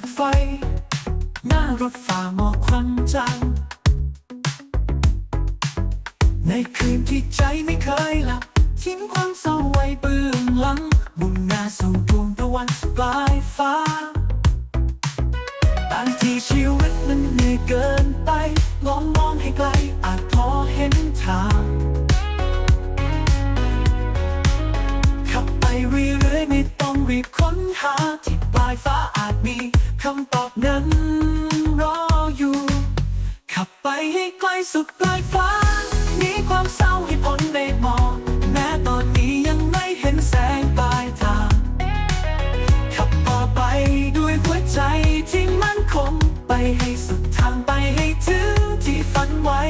ดไฟ หน้ารถฝ่าหมอกควันจางในคืนที่ใจไม่เคยหลับ ทิ้งความเศร้าไว้เบื้องหลังมุ่งหน้าสู่ดวงตะวันสุดปลายฟ้าบางทีชีวิตมันเหนื่อยเกินไป ลองมองให้ไกล ไปให้ไกลสุดปลายฟ้าหนีความเศร้าให้พ้นได้มองแม้ตอนนี้ยังไม่เห็นแสงปลายทาง ขับต่อไปด้วยหัวใจที่มั่นคง ไปให้สุดทางไปให้ถึงที่ฝันไว้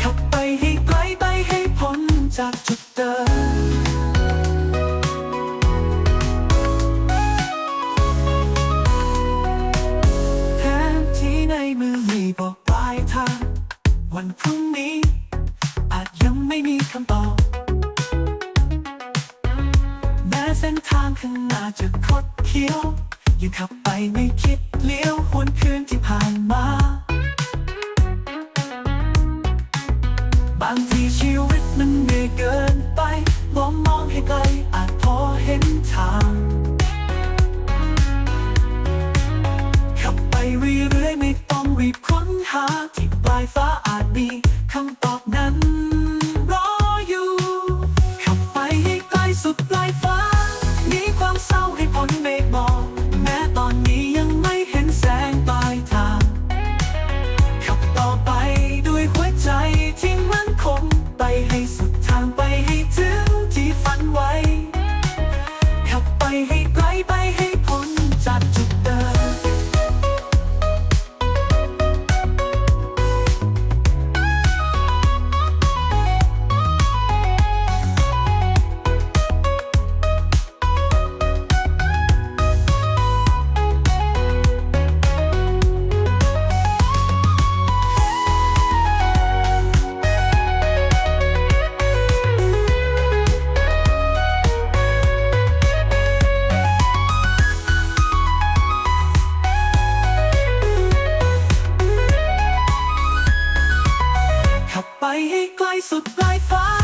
ขับไปให้ไกลไปให้พ้นจากจุดเดิม วันพรุ่งนี้ อาจยังไม่มีคำตอบแม้เส้นทางข้างหน้าจะคดเคี้ยวยังขับไปไม่คิดเลี้ยวหวนคืนที่ผ่านมา บางทีชีวิตมันเหนื่อยเกินไปมองมองให้ไกลอาจพอเห็นทาง ขับไปเรื่อยๆไม่ต้องรีบค้นหาที่ปลายฟ้า อาจมี surprise, surprise.